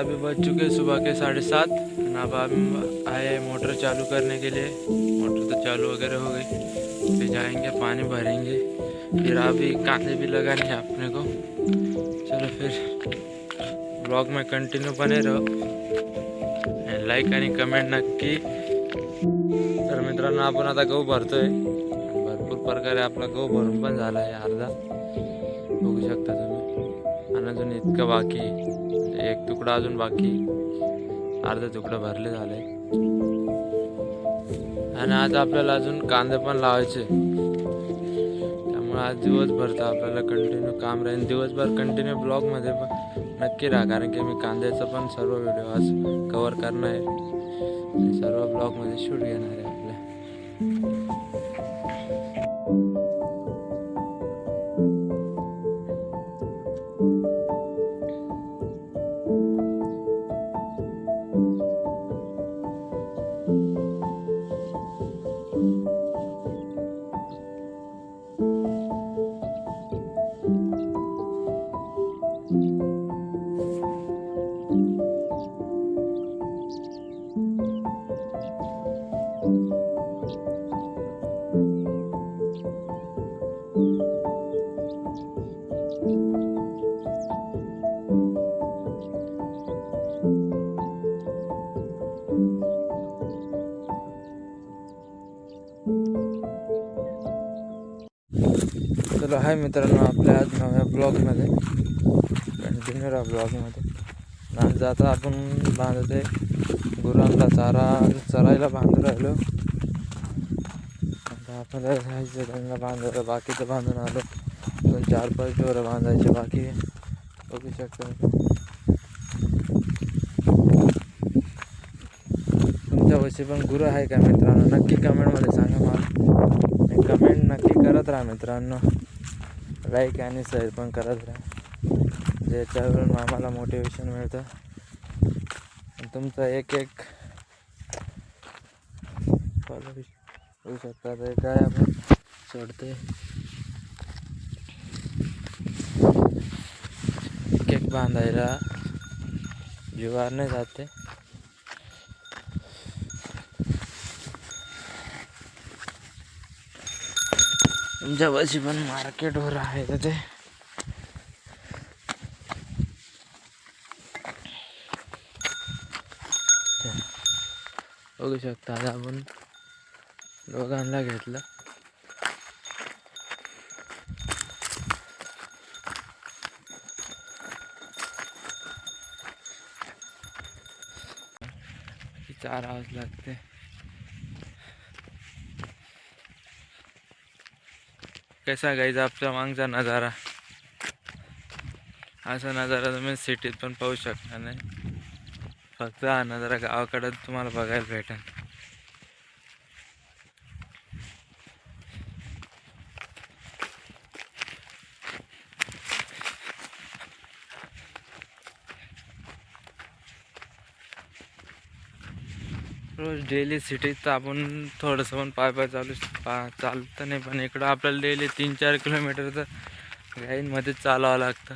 अभी बज चुके हैं सुबह के साढ़े सात। अब हम आए मोटर चालू करने के लिए। मोटर तो चालू वगैरह हो गई। फिर जाएँगे, पानी भरेंगे। फिर अभी कांदे भी लगाने हैं अपने को। चलो फिर ब्लॉग में कंटिन्यू बने रहो। लाईक आणि कमेंट नक्की। तर मित्रांनो, आपण आता गहू भरतोय. भरपूर प्रकारे आपला गहू भरून पण झाला आहे अर्धा. बघू शकता तुम्ही. आणि अजून इतकं बाकी एक तुकडा अजून बाकी. अर्धा तुकडा भरले झाले. आणि आज आपल्याला अजून कांदे पण लावायचे. त्यामुळे आज दिवसभर तर आपल्याला कंटिन्यू काम राहील. दिवसभर कंटिन्यू ब्लॉगमध्ये पण नक्की राहा कारण की मी कांद्याचा पण सर्व व्हिडिओ आज कवर करणार आहे. सर्व ब्लॉगमध्ये शूट घेणार आहे. चलो हाय मित्रांनो आपल्या आज नव्या ब्लॉगमध्ये कंटिन्यू राहा ब्लॉगमध्ये. आणि जाता आपण बांधते गुरांना चारा चरायला बांधून राहिलो. आता आपल्याला जायचं त्यांना बांधायला बाकीचं बांधून आलो. दोन चार पाच जोरं बांधायचे बाकी बघू शकतो. तुमच्या पण गुरं आहे का मित्रांनो? नक्की कमेंटमध्ये सांगा मला. कमेंट नक्की करत राहा मित्रांनो. लाईक आणि शेअर पण करत राहा. ज्याच्यावरून आम्हाला मोटिवेशन मिळतं. तुमचं एक एक होऊ शकता ते काय आपण सोडते एक एक बांधायला जीवार नाही जाते जवळची पण मार्केटवर आहे तर ते. बघू शकता आता आपण दोघांना घेतलं. चार आवाज लागते. कसा गायचा आपल्या मागचा नजारा? असा नजारा तुम्ही सिटीत पण पाहू शकणार नाही. फक्त हा नजारा गावाकडं तुम्हाला बघायला भेटेल. रोज डेली सिटीत तर आपण थोडंसं पण पाय पाय चालू पा चालतं नाही. पण इकडं आपल्याला डेली तीन चार किलोमीटर तर गाईंमध्येच चालावं लागतं.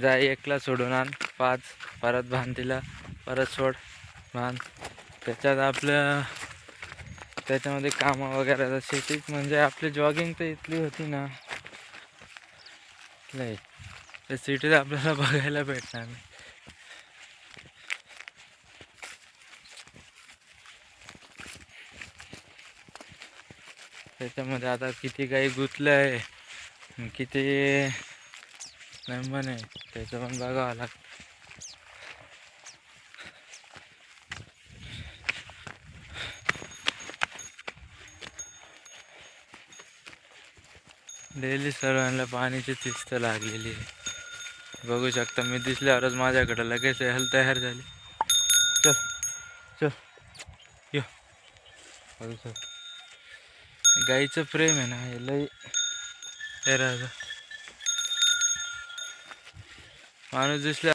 जा एकला सोडून आण. पाच परत बांध तिला परत सोड बांध त्याच्यात आपलं त्याच्यामध्ये कामं वगैरे तर सिटीत म्हणजे आपली जॉगिंग तर इथली होती ना. नाही तर सिटीत आपल्याला बघायला भेटणार नाही. त्याच्यामध्ये आता किती काही गुंतलं आहे किती नंबर आहे त्याचं पण बघावं लागतं. डेली सर्वांना पाण्याची तिस्त लागलेली आहे. बघू शकता मी दिसल्यावरच माझ्याकडं लगेच हेल तयार झाली. चल चल. यो. बघू शकता. गाईचं प्रेम आहे ना हे लई हे राहतं माणूस दिसल्या